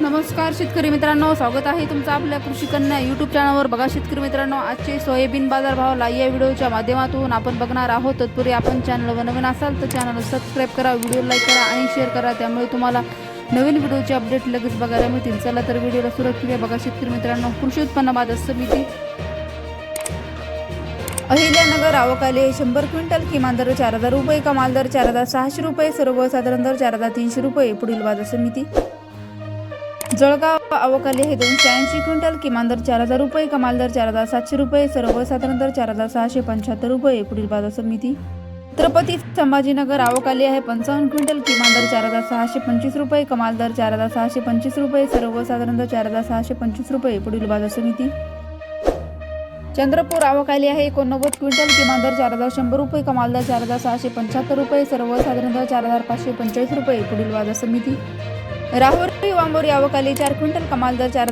नमस्कार शेतकरी मित्रांनो स्वागत आहे तुमचं आपल्या कृषी कन्या यूट्यूब चॅनलवर बघा शेतकरी मित्रांनो आजचे सोयाबीन बाजार भाव या व्हिडिओच्या माध्यमातून आपण बघणार आहोत. तत्पूर्वी आपण चॅनलवर नवीन असाल तर चॅनल सबस्क्राईब करा व्हिडिओ लाईक करा आणि शेअर करा. त्यामुळे तुम्हाला नवीन व्हिडिओचे अपडेट लगेच बघायला मिळतील. चला तर व्हिडिओला सुरुवात केली बघा शेतकरी मित्रांनो कृषी उत्पन्न बाजार समिती. अहिल्यानगर आवकाले शंभर क्विंटल किमान दर चार हजार रुपये कमाल दर चार हजार सहाशे रुपये सर्वसाधारण दर चार हजार तीनशे रुपये पुढील बाजार समिती. जळगाव अवकाली हे दोनशे ऐंशी क्विंटल किमान दर चार हजार रुपये कमाल दर चार हजार सातशे रुपये सर्वसाधारण दर चार हजार सहाशे पंच्याहत्तर रुपये पुढील बाजार समिती. छत्रपती संभाजीनगर अवकाली आहे पंचावन्न क्विंटल किमान दर चार हजार सहाशे पंचवीस रुपये कमाल दर चार हजार सहाशे पंचवीस रुपये सर्वसाधारण दर चार हजार सहाशे पंचवीस रुपये पुढील बाजार समिती. चंद्रपूर आवकाली आहे एकोणनव्वद क्विंटल किमान दर चार हजार शंभर रुपये कमाल दर चार हजार सहाशे पंच्याहत्तर रुपये सर्वसाधारण दर चार हजार पाचशे पंचेचाळीस रुपये पुढील बाजार समिती. राहुरी वांबोरी आवकाली चार क्विंटल कमाल दर चार